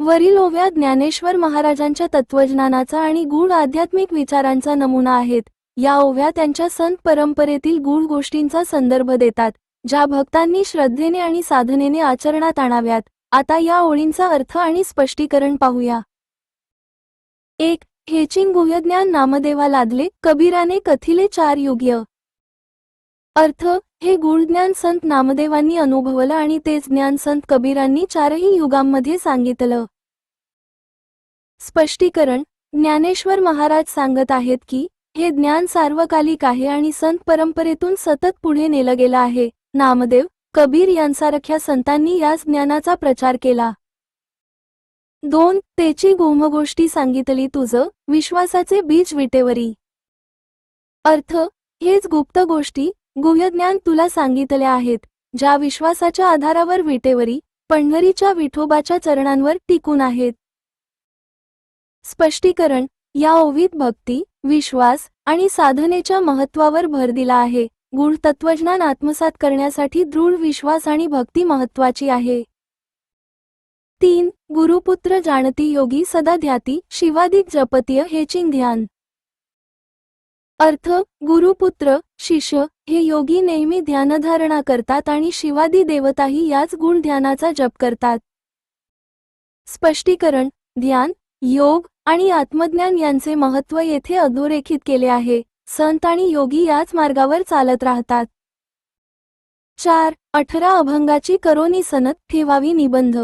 वरील ओव्या ज्ञानेश्वर महाराजांच्या तत्वज्ञानाचा आणि गूढ आध्यात्मिक विचारांचा नमुना आहेत. या ओव्या त्यांच्या संत परंपरेतील गूढ गोष्टींचा संदर्भ देतात ज्या भक्तांनी श्रद्धेने आणि साधनेने आचरणात आणाव्यात. आता या ओळींचा अर्थ आणि स्पष्टीकरण पाहूया. एक हेचिंग गुह्यज्ञान नामदेवा लादले कबीराने कथिले चार युग्य. अर्थ हे गूढ ज्ञान संत नामदेवांनी अनुभवलं आणि तेच ज्ञान संत कबीरांनी चारही युगांमध्ये सांगितलं. स्पष्टीकरण ज्ञानेश्वर महाराज सांगत आहेत की हे ज्ञान सार्वकालिक आहे आणि संत परंपरेतून सतत पुढे नेलं गेलं आहे. नामदेव कबीर यांसारख्या संतांनी याच ज्ञानाचा प्रचार केला. दोन तेची गोमगोष्टी सांगितली तुझं विश्वासाचे बीज विटेवरी. अर्थ हेच गुप्त गोष्टी गुह्यज्ञान तुला सांगितले आहेत ज्या विश्वासाच्या आधारावर विटेवरी पंढरीच्या विठोबाच्या चरणांवर टिकून आहेत. स्पष्टीकरण या ओवीत भक्ती विश्वास आणि साधनेच्या महत्वावर भर दिला आहे. गूढ तत्वज्ञान आत्मसात करण्यासाठी दृढ विश्वास आणि भक्ती महत्वाची आहे. तीन गुरुपुत्र जाणती योगी सदा ध्याती शिवादिक जपतीय हेचिंग ध्यान अर्थ गुरुपुत्र शिष्य हे योगी नेहमी ध्यानधारणा करतात आणि शिवादी देवताही याच गुण ध्यानाचा जप करतात. स्पष्टीकरण ध्यान योग आणि आत्मज्ञान यांचे महत्त्व येथे अधोरेखित केले आहे. संत आणि योगी याच मार्गावर चालत राहतात. चार अठरा अभंगाची करोनी सनत ठेवावी निबंध.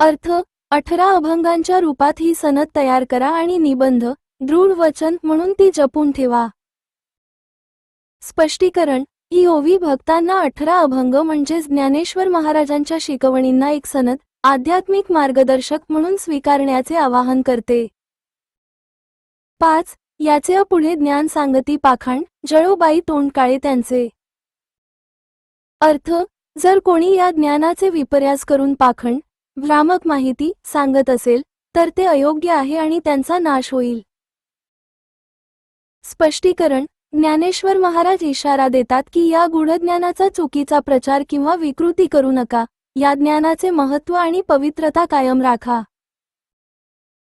अर्थ अठरा अभंगांच्या रूपात ही सनद तयार करा आणि निबंध दृढ वचन म्हणून ती जपून ठेवा. स्पष्टीकरण ही ओवी भक्तांना अठरा अभंग म्हणजेच ज्ञानेश्वर महाराजांच्या शिकवणींना एक सनद आध्यात्मिक मार्गदर्शक म्हणून स्वीकारण्याचे आवाहन करते. पाच याचे पुढे ज्ञान सांगती पाखाण जळोबाई तोंडकाळे त्यांचे. अर्थ जर कोणी या ज्ञानाचे विपर्यास करून पाखंड भ्रामक माहिती सांगत असेल तर ते अयोग्य आहे आणि त्यांचा नाश होईल. स्पष्टीकरण ज्ञानेश्वर महाराज इशारा देतात की या गुढज्ञानाचा चुकीचा प्रचार किंवा विकृती करू नका. या ज्ञानाचे महत्त्व आणि पवित्रता कायम राखा.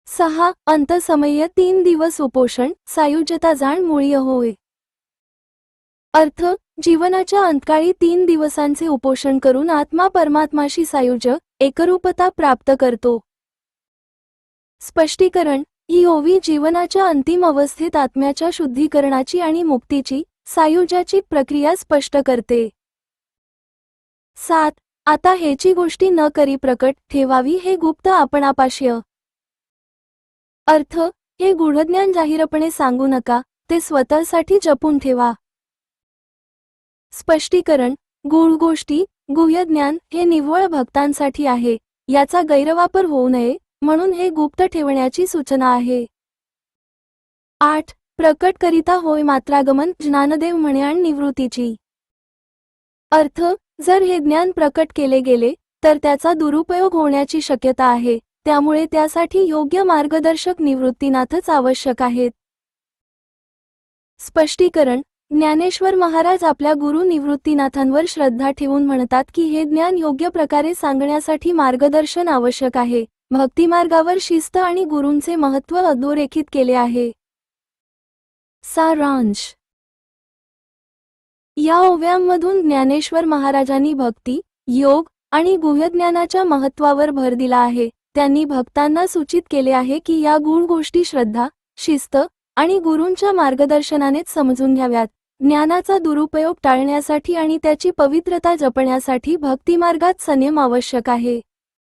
सहा अंतसमय तीन दिवस उपोषण सायुज्यता जाण मुळी होय. अर्थ जीवनाच्या अंतकाळी तीन दिवसांचे उपोषण करून आत्मा परमात्माशी सायुज्य एकरूपता प्राप्त करतो. स्पष्टीकरण ही ओवी जीवनाच्या अंतिम अवस्थेत आत्म्याच्या शुद्धीकरणाची आणि मुक्तीची सायुज्याची प्रक्रिया स्पष्ट करते. सात. आता हेची गोष्टी न करी प्रकट ठेवावी हे गुप्त आपणापाश्य. अर्थ. हे गूढज्ञान जाहीरपणे सांगू नका ते स्वतःसाठी जपून ठेवा. स्पष्टीकरण. गूढ गोष्टी गुह्यज्ञान हे निव्वळ भक्तांसाठी आहे याचा गैरवापर होऊ नये म्हणून हे गुप्त ठेवण्याची सूचना आहे. आठ. प्रकट करिता होय मात्रागमन ज्ञानदेव म्हणे आणि निवृत्तीची. अर्थ जर हे ज्ञान प्रकट केले गेले तर त्याचा दुरुपयोग होण्याची शक्यता आहे त्यामुळे त्यासाठी योग्य मार्गदर्शक निवृत्तीनाथच आवश्यक आहेत. स्पष्टीकरण ज्ञानेश्वर महाराज आपल्या गुरु निवृत्तीनाथांवर श्रद्धा ठेवून म्हणतात की हे ज्ञान योग्य प्रकारे सांगण्यासाठी मार्गदर्शन आवश्यक आहे. भक्तिमार्गावर शिस्त आणि गुरूंचे महत्त्व अधोरेखित केले आहे. सारांश. या ओव्यांमधून ज्ञानेश्वर महाराजांनी भक्ती योग आणि गुह्यज्ञानाच्या महत्त्वावर भर दिला आहे. त्यांनी भक्तांना सूचित केले आहे की या गुण गोष्टी श्रद्धा शिस्त आणि गुरूंच्या मार्गदर्शनानेच समजून घ्याव्यात. ज्ञानाचा दुरुपयोग टाळण्यासाठी आणि त्याची पवित्रता जपण्यासाठी भक्तिमार्गात संयम आवश्यक आहे.